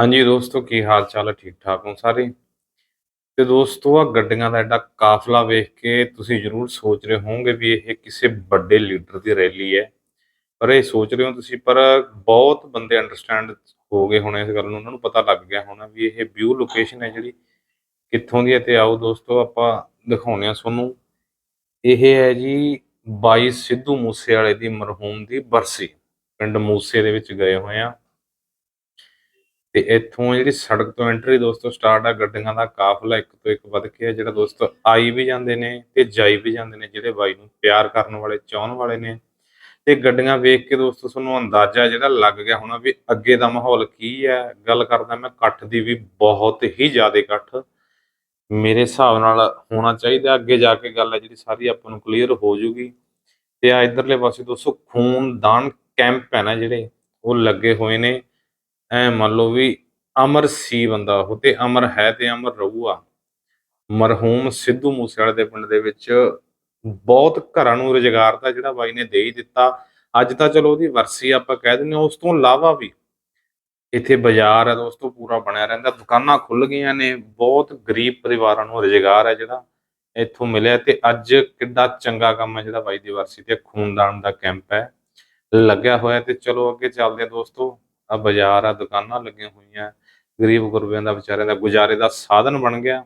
ਹਾਂਜੀ ਦੋਸਤੋ, ਕੀ ਹਾਲ ਚਾਲ ਹੈ? ਠੀਕ ਠਾਕ ਹੋ ਸਾਰੇ? ਤੇ ਦੋਸਤੋ ਆ ਗੱਡੀਆਂ ਦਾ ਐਡਾ ਕਾਫਲਾ ਵੇਖ ਕੇ ਤੁਸੀਂ ਜ਼ਰੂਰ ਸੋਚ ਰਹੇ ਹੋਵੋਗੇ ਵੀ ਇਹ ਕਿਸੇ ਵੱਡੇ ਲੀਡਰ ਦੀ ਰੈਲੀ ਹੈ। ਪਰ ਇਹ ਸੋਚ ਰਹੇ ਹੋ ਤੁਸੀਂ, ਪਰ ਬਹੁਤ ਬੰਦੇ ਅੰਡਰਸਟੈਂਡ ਹੋ ਗਏ ਹੋਣੇ ਇਸ ਗੱਲ ਨੂੰ, ਉਹਨਾਂ ਨੂੰ ਪਤਾ ਲੱਗ ਗਿਆ ਹੋਣਾ ਵੀ ਇਹ ਵਿਊ ਲੋਕੇਸ਼ਨ ਹੈ ਜਿਹੜੀ। ਕਿੱਥੋਂ ਦੀ ਹੈ ਤੇ ਆਓ ਦੋਸਤੋ, ਆਪਾਂ ਦਿਖਾਉਂਦੇ ਹਾਂ ਤੁਹਾਨੂੰ। ਇਹ ਹੈ ਜੀ ਬਾਈ ਸਿੱਧੂ ਮੂਸੇ ਵਾਲੇ ਦੀ ਮਰਹੂਮ ਦੀ ਬਰਸੀ। ਪਿੰਡ ਮੂਸੇ ਦੇ ਵਿੱਚ ਗਏ ਹੋਏ ਆ ਤੇ ਇੱਥੋਂ ਜਿਹੜੀ ਸੜਕ ਤੋਂ ਐਂਟਰੀ ਦੋਸਤੋ ਸਟਾਰਟ ਆ, ਗੱਡੀਆਂ ਦਾ ਕਾਫਲਾ ਇੱਕ ਤੋਂ ਇੱਕ ਵੱਧ ਕੇ ਆ, ਜਿਹੜਾ ਦੋਸਤੋ ਆਈ ਵੀ ਜਾਂਦੇ ਨੇ ਤੇ ਜਾਈ ਵੀ ਜਾਂਦੇ ਨੇ, ਜਿਹੜੇ ਬਾਈ ਨੂੰ ਪਿਆਰ ਕਰਨ ਵਾਲੇ, ਚਾਹਣ ਵਾਲੇ ਨੇ। ਤੇ ਗੱਡੀਆਂ ਵੇਖ ਕੇ ਦੋਸਤੋ ਤੁਹਾਨੂੰ ਅੰਦਾਜ਼ਾ ਜਿਹੜਾ ਲੱਗ ਗਿਆ ਹੋਣਾ ਵੀ ਅੱਗੇ ਦਾ ਮਾਹੌਲ ਕੀ ਹੈ ਗੱਲ ਕਰਦਾ ਮੈਂ ਇਕੱਠ ਦੀ ਵੀ ਬਹੁਤ ਹੀ ਜ਼ਿਆਦਾ ਇਕੱਠ। ਮੇਰੇ ਹਿਸਾਬ ਨਾਲ ਹੋਣਾ ਚਾਹੀਦਾ, ਅੱਗੇ ਜਾ ਕੇ ਗੱਲ ਹੈ ਜਿਹੜੀ ਸਾਰੀ ਆਪਾਂ ਨੂੰ ਕਲੀਅਰ ਹੋ ਜੂਗੀ। ਤੇ ਆ ਇਧਰਲੇ ਪਾਸੇ ਦੋਸਤੋ ਖੂਨਦਾਨ ਕੈਂਪ ਹੈ ਨਾ ਜਿਹੜੇ, ਉਹ ਲੱਗੇ ਹੋਏ ਨੇ। ਐ ਮੰਨ ਲਓ ਵੀ ਅਮਰ ਸੀ ਬੰਦਾ, ਉਹ ਤੇ ਅਮਰ ਹੈ ਤੇ ਅਮਰ ਰਹੂਗਾ। ਮਰਹੂਮ ਸਿੱਧੂ ਮੂਸੇਵਾਲੇ ਦੇ ਪਿੰਡ ਦੇ ਵਿੱਚ ਬਹੁਤ ਘਰਾਂ ਨੂੰ ਰੁਜ਼ਗਾਰ ਤਾਂ ਜਿਹੜਾ ਬਾਈ ਨੇ ਦੇ ਹੀ ਦਿੱਤਾ। ਅੱਜ ਤਾਂ ਚਲੋ ਉਹਦੀ ਵਰਸੀ ਆਪਾਂ ਕਹਿ ਦਿੰਦੇ ਹਾਂ, ਉਸ ਤੋਂ ਇਲਾਵਾ ਵੀ ਇੱਥੇ ਬਾਜ਼ਾਰ ਹੈ ਦੋਸਤੋ ਪੂਰਾ ਬਣਿਆ ਰਹਿੰਦਾ, ਦੁਕਾਨਾਂ ਖੁੱਲ ਗਈਆਂ ਨੇ, ਬਹੁਤ ਗਰੀਬ ਪਰਿਵਾਰਾਂ ਨੂੰ ਰੁਜ਼ਗਾਰ ਹੈ ਜਿਹੜਾ ਇੱਥੋਂ ਮਿਲਿਆ ਤੇ ਅੱਜ ਕਿੱਡਾ ਚੰਗਾ ਕੰਮ ਹੈ ਜਿਹੜਾ ਬਾਈ ਦੀ ਵਰਸੀ ਤੇ ਖੂਨਦਾਨ ਦਾ ਕੈਂਪ ਹੈ। ਲੱਗਿਆ ਹੋਇਆ ਤੇ ਚਲੋ ਅੱਗੇ ਚੱਲਦੇ ਹਾਂ ਦੋਸਤੋ। ਆ ਬਾਜ਼ਾਰ ਆ, ਦੁਕਾਨਾਂ ਲੱਗੀਆਂ ਹੋਈਆਂ, ਗਰੀਬ ਗੁਰਬਿਆਂ ਦਾ ਵਿਚਾਰਿਆਂ ਦਾ ਗੁਜ਼ਾਰੇ ਦਾ ਸਾਧਨ ਬਣ ਗਿਆ।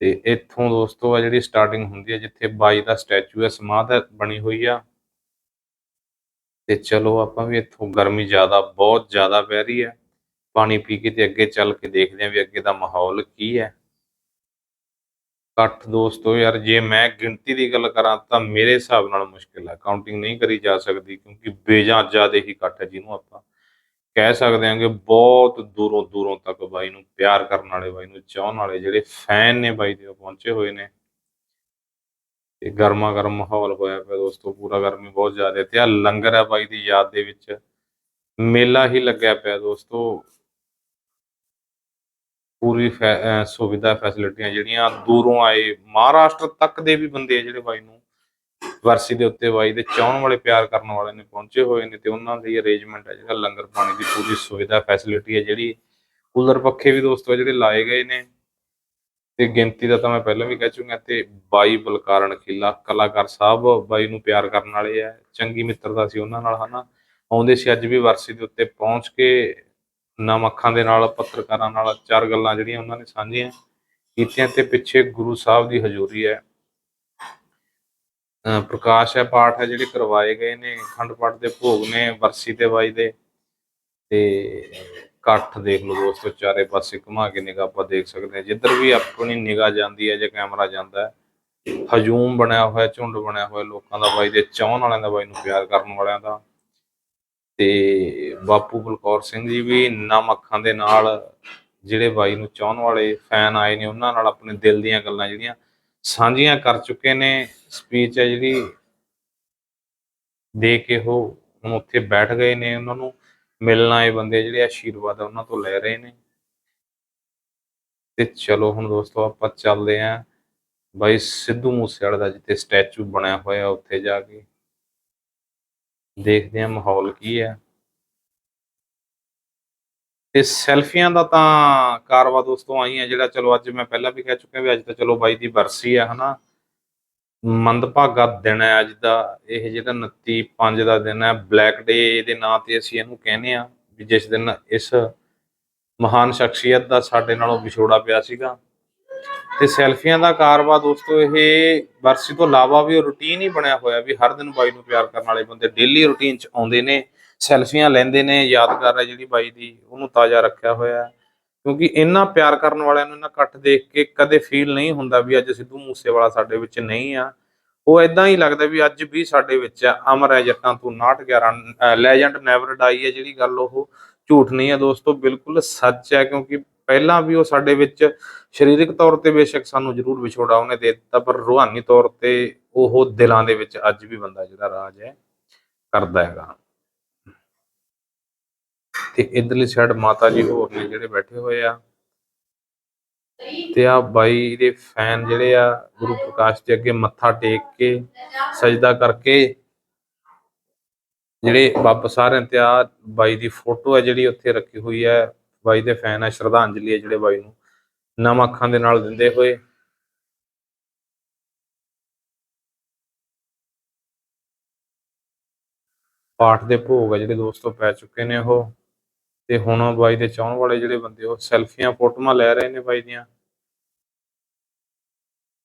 ਤੇ ਇੱਥੋਂ ਦੋਸਤੋ ਆ ਜਿਹੜੀ ਸਟਾਰਟਿੰਗ ਹੁੰਦੀ ਹੈ ਜਿੱਥੇ ਬਾਈ ਦਾ ਸਟੈਚੂ ਹੈ ਸਮਾਧ ਬਣੀ ਹੋਈ ਆ। ਤੇ ਚਲੋ ਆਪਾਂ ਵੀ ਇੱਥੋਂ ਗਰਮੀ ਜ਼ਿਆਦਾ, ਬਹੁਤ ਜ਼ਿਆਦਾ ਪੈ ਰਹੀ ਹੈ ਪਾਣੀ ਪੀ ਕੇ ਤੇ ਅੱਗੇ ਚੱਲ ਕੇ ਦੇਖਦੇ ਆਂ ਵੀ ਅੱਗੇ ਦਾ ਮਾਹੌਲ ਕੀ ਹੈ ਇਕੱਠ ਦੋਸਤੋ ਯਾਰ, ਜੇ ਮੈਂ ਗਿਣਤੀ ਦੀ ਗੱਲ ਕਰਾਂ ਤਾਂ ਮੇਰੇ ਹਿਸਾਬ ਨਾਲ ਮੁਸ਼ਕਿਲ ਹੈ ਕਾਊਂਟਿੰਗ ਨਹੀਂ ਕਰੀ ਜਾ ਸਕਦੀ, ਕਿਉਂਕਿ ਬੇਜਾਂ ਜ਼ਿਆਦਾ ਹੀ ਇਕੱਠ ਹੈ ਜਿਹਨੂੰ ਆਪਾਂ ਕਹਿ ਸਕਦੇ ਹਾਂ ਕਿ ਬਹੁਤ ਦੂਰੋਂ ਦੂਰੋਂ ਤੱਕ ਬਾਈ ਨੂੰ ਪਿਆਰ ਕਰਨ ਵਾਲੇ, ਬਾਈ ਨੂੰ ਚਾਹਣ ਵਾਲੇ ਜਿਹੜੇ ਫੈਨ ਨੇ ਬਾਈ ਦੇ ਉਹ ਪਹੁੰਚੇ ਹੋਏ ਨੇ। ਤੇ ਗਰਮਾ ਗਰਮ ਮਾਹੌਲ ਹੋਇਆ ਪਿਆ ਦੋਸਤੋ, ਪੂਰਾ ਗਰਮੀ ਬਹੁਤ ਜ਼ਿਆਦਾ ਤੇ ਆ ਲੰਗਰ ਹੈ ਬਾਈ ਦੀ ਯਾਦ ਦੇ ਵਿੱਚ। ਮੇਲਾ ਹੀ ਲੱਗਿਆ ਪਿਆ ਦੋਸਤੋ। ਪੂਰੀ ਫੈ- ਸੁਵਿਧਾ ਫੈਸਿਲਿਟੀਆਂ ਜਿਹੜੀਆਂ ਦੂਰੋਂ ਆਏ, ਮਹਾਰਾਸ਼ਟਰ ਤੱਕ ਦੇ ਵੀ ਬੰਦੇ ਆ ਜਿਹੜੇ ਬਾਈ ਨੂੰ ਵਰਸੀ ਦੇ ਉੱਤੇ ਬਾਈ ਦੇ ਚਾਹਣ ਵਾਲੇ, ਪਿਆਰ ਕਰਨ ਵਾਲੇ ਨੇ ਪਹੁੰਚੇ ਹੋਏ ਨੇ ਤੇ ਉਹਨਾਂ ਲਈ ਅਰੇਂਜਮੈਂਟ ਹੈ ਜਿਹੜਾ ਲੰਗਰ ਪਾਣੀ ਦੀ ਪੂਰੀ ਸੁਵਿਧਾ ਫੈਸਿਲਿਟੀ ਹੈ ਜਿਹੜੀ। ਕੂਲਰ ਪੱਖੇ ਵੀ ਦੋਸਤੋ ਜਿਹੜੇ ਲਾਏ ਗਏ ਨੇ। ਤੇ ਗਿਣਤੀ ਦਾ ਤਾਂ ਮੈਂ ਪਹਿਲਾਂ ਵੀ ਕਹਿ ਚੁੱਕਿਆ ਤੇ ਬਾਈ ਬਲਕਾਰਨ ਖਿੱਲਾ, ਕਲਾਕਾਰ ਸਾਹਿਬ ਬਾਈ ਨੂੰ ਪਿਆਰ ਕਰਨ ਵਾਲੇ ਆ। ਚੰਗੀ ਮਿੱਤਰਤਾ ਸੀ ਉਹਨਾਂ ਨਾਲ, ਹਨਾ? ਆਉਂਦੇ ਸੀ ਅੱਜ ਵੀ ਵਰਸੀ ਦੇ ਉੱਤੇ ਪਹੁੰਚ ਕੇ ਨਮ ਅੱਖਾਂ ਦੇ ਨਾਲ, ਪੱਤਰਕਾਰਾਂ ਨਾਲ, ਚਾਰ ਗੱਲਾਂ ਜਿਹੜੀਆਂ ਉਹਨਾਂ ਨੇ ਸਾਂਝੀਆਂ ਕੀਤੀਆਂ ਤੇ ਪਿੱਛੇ ਗੁਰੂ ਸਾਹਿਬ ਦੀ ਹਜ਼ੂਰੀ ਹੈ। ਪ੍ਰਕਾਸ਼ ਹੈ, ਪਾਠ ਹੈ, ਜਿਹੜੇ ਕਰਵਾਏ ਗਏ ਨੇ ਅਖੰਡ ਪਾਠ ਦੇ ਭੋਗ ਨੇ, ਵਰਸੀ ਤੇ ਬਾਈ ਦੇ। ਤੇ ਇਕੱਠ ਦੇਖ ਲਓ ਦੋਸਤੋ, ਚਾਰੇ ਪਾਸੇ ਘੁਮਾ ਕੇ ਨਿਗਾਹ ਆਪਾਂ ਦੇਖ ਸਕਦੇ ਹਾਂ। ਜਿੱਧਰ ਵੀ ਆਪਣੀ ਨਿਗਾਹ ਜਾਂਦੀ ਹੈ ਜਾਂ ਕੈਮਰਾ ਜਾਂਦਾ ਹੈ, ਹਜੂਮ ਬਣਿਆ ਹੋਇਆ, ਝੁੰਡ ਬਣਿਆ ਹੋਇਆ ਲੋਕਾਂ ਦਾ ਬਾਈ ਦੇ, ਚਾਹਣ ਵਾਲਿਆਂ ਦਾ ਬਾਈ ਨੂੰ ਪਿਆਰ ਕਰਨ ਵਾਲਿਆਂ ਦਾ। ਤੇ ਬਾਪੂ ਬਲਕੌਰ ਸਿੰਘ ਜੀ ਵੀ ਨਮ ਅੱਖਾਂ ਦੇ ਨਾਲ ਜਿਹੜੇ ਬਾਈ ਨੂੰ ਚਾਹਣ ਵਾਲੇ ਫੈਨ ਆਏ ਨੇ, ਉਹਨਾਂ ਨਾਲ ਆਪਣੇ ਦਿਲ ਦੀਆਂ ਗੱਲਾਂ ਜਿਹੜੀਆਂ ਸਾਂਝੀਆਂ ਕਰ ਚੁੱਕੇ ਨੇ ਸਪੀਚ ਹੈ ਜਿਹੜੀ। ਦੇ ਕੇ ਉਹ ਹੁਣ ਉੱਥੇ ਬੈਠ ਗਏ ਨੇ ਉਹਨਾਂ ਨੂੰ। ਮਿਲਣਾ ਇਹ ਬੰਦੇ ਜਿਹੜੇ ਆਸ਼ੀਰਵਾਦ ਆ ਉਹਨਾਂ ਤੋਂ ਲੈ ਰਹੇ ਨੇ। ਤੇ ਚਲੋ ਹੁਣ ਦੋਸਤੋ ਆਪਾਂ ਚੱਲਦੇ ਆਂ ਬਾਈ ਸਿੱਧੂ ਮੂਸੇਵਾਲੇ ਦਾ ਜਿੱਥੇ ਸਟੈਚੂ ਬਣਿਆ ਹੋਇਆ ਉੱਥੇ ਜਾ ਕੇ। ਦੇਖਦੇ ਆਂ ਮਾਹੌਲ ਕੀ ਹੈ। ਤੇ ਸੈਲਫੀਆਂ ਦਾ ਤਾਂ ਕਾਰਵਾ ਦੋਸਤੋ ਆਈ ਹੈ ਜਿਹੜਾ ਚਲੋ ਅੱਜ ਮੈਂ ਪਹਿਲਾਂ ਵੀ ਕਹਿ ਚੁੱਕਿਆ ਵੀ ਅੱਜ ਤਾਂ ਚਲੋ ਬਾਈ ਦੀ ਬਰਸੀ ਹੈ ਹਨਾ। ਮੰਦਭਾਗਾ ਦਿਨ ਹੈ ਅੱਜ ਦਾ, ਇਹ ਜਿਹੜਾ 29 5 ਦਾ ਦਿਨ ਹੈ, ਬਲੈਕ ਡੇ ਦੇ ਨਾਂ ਤੇ ਅਸੀਂ ਇਹਨੂੰ ਕਹਿੰਦੇ ਆ ਵੀ ਜਿਸ ਦਿਨ ਇਸ ਮਹਾਨ ਸ਼ਖਸੀਅਤ ਦਾ ਸਾਡੇ ਨਾਲੋਂ ਵਿਛੋੜਾ ਪਿਆ ਸੀਗਾ। ਤੇ ਸੈਲਫੀਆਂ ਦਾ ਕਾਰਵਾ ਦੋਸਤੋ ਇਹ ਵਰਸੀ ਤੋਂ ਇਲਾਵਾ ਵੀ ਰੁਟੀਨ ਹੀ ਬਣਿਆ ਹੋਇਆ ਵੀ ਹਰ ਦਿਨ ਬਾਈ ਨੂੰ ਪਿਆਰ ਕਰਨ ਵਾਲੇ ਬੰਦੇ ਡੇਲੀ ਰੁਟੀਨ 'ਚ ਆਉਂਦੇ ਨੇ। ਸੈਲਫੀਆਂ ਲੈਂਦੇ ਨੇ, ਯਾਦਗਾਰ ਹੈ ਜਿਹੜੀ ਬਾਈ ਦੀ, ਉਹਨੂੰ ਤਾਜ਼ਾ ਰੱਖਿਆ ਹੋਇਆ ਹੈ। ਕਿਉਂਕਿ ਇੰਨਾ ਪਿਆਰ ਕਰਨ ਵਾਲਿਆਂ ਨੂੰ ਇੰਨਾ ਇਕੱਠ ਦੇਖ ਕੇ ਕਦੇ ਫੀਲ ਨਹੀਂ ਹੁੰਦਾ ਵੀ ਅੱਜ ਸਿੱਧੂ ਮੂਸੇਵਾਲਾ ਸਾਡੇ ਵਿੱਚ ਨਹੀਂ ਆ। ਉਹ ਇਦਾਂ ਹੀ ਲੱਗਦਾ ਵੀ ਅੱਜ ਵੀ ਸਾਡੇ ਵਿੱਚ ਆ। ਅਮਰ ਹੈ ਜੱਟਾਂ ਤੋਂ 911 ਲੈਜੈਂਡ ਨੈਵਰ ਡਾਈ ਹੈ ਜਿਹੜੀ ਗੱਲ ਉਹ ਝੂਠ ਨਹੀਂ ਹੈ ਦੋਸਤੋ, ਬਿਲਕੁਲ ਸੱਚ ਹੈ। ਕਿਉਂਕਿ ਪਹਿਲਾਂ ਵੀ ਉਹ ਸਾਡੇ ਵਿੱਚ ਸਰੀਰਕ ਤੌਰ ਤੇ ਬੇਸ਼ੱਕ ਸਾਨੂੰ ਜ਼ਰੂਰ ਵਿਛੋੜਾ ਉਹਨੇ ਦੇ ਦਿੱਤਾ, ਪਰ ਰੂਹਾਨੀ ਤੌਰ ਤੇ ਉਹ ਦਿਲਾਂ ਦੇ ਵਿੱਚ ਅੱਜ ਵੀ ਬੰਦਾ ਜਿਹੜਾ ਰਾਜ ਹੈ, ਕਰਦਾ ਹੈਗਾ। ਤੇ ਇਧਰਲੀ ਸਾਈਡ ਮਾਤਾ ਜੀ ਹੋਰ ਨੇ ਜਿਹੜੇ ਬੈਠੇ ਹੋਏ ਆ। ਤੇ ਆ ਬਾਈ ਦੇ ਫੈਨ ਜਿਹੜੇ ਆ, ਗੁਰੂ ਪ੍ਰਕਾਸ਼ ਦੇ ਅੱਗੇ ਮੱਥਾ ਟੇਕ ਕੇ, ਸਜਦਾ ਕਰਕੇ ਜਿਹੜੇ ਵਾਪਸ ਸਾਰਿਆਂ ਤੇ ਆ ਬਾਈ ਦੀ ਫੋਟੋ ਹੈ ਜਿਹੜੀ ਉੱਥੇ ਰੱਖੀ ਹੋਈ ਹੈ ਬਾਈ ਦੇ ਫੈਨ ਆ, ਸ਼ਰਧਾਂਜਲੀ ਹੈ ਜਿਹੜੇ ਬਾਈ ਨੂੰ। ਨਮ ਅੱਖਾਂ ਦੇ ਨਾਲ ਦਿੰਦੇ ਹੋਏ। ਪਾਠ ਦੇ ਭੋਗ ਆ ਜਿਹੜੇ ਦੋਸਤੋ ਪੈ ਚੁੱਕੇ ਨੇ ਉਹ। ਤੇ ਹੁਣ ਬਾਈ ਦੇ ਚਾਹਣ ਵਾਲੇ ਜਿਹੜੇ ਬੰਦੇ, ਉਹ ਸੈਲਫੀਆਂ, ਫੋਟੋਆਂ ਲੈ ਰਹੇ ਨੇ ਬਾਈ ਦੀਆਂ।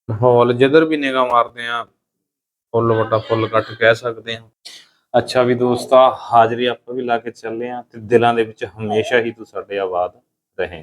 ਮਾਹੌਲ ਜਿੱਧਰ ਵੀ ਨਿਗਾਹ ਮਾਰਦੇ ਆ, ਫੁੱਲ ਵੱਡਾ ਫੁੱਲ ਕੱਟ ਕਹਿ ਸਕਦੇ ਆ ਅੱਛਾ ਵੀ ਦੋਸਤਾ, ਹਾਜ਼ਰੀ ਆਪਾਂ ਵੀ ਲਾ ਕੇ ਚੱਲੇ ਆ ਤੇ ਦਿਲਾਂ ਦੇ ਵਿੱਚ ਹਮੇਸ਼ਾ ਹੀ ਤੂੰ ਸਾਡੇ ਆਬਾਦ ਰਹੇਂਗੇ।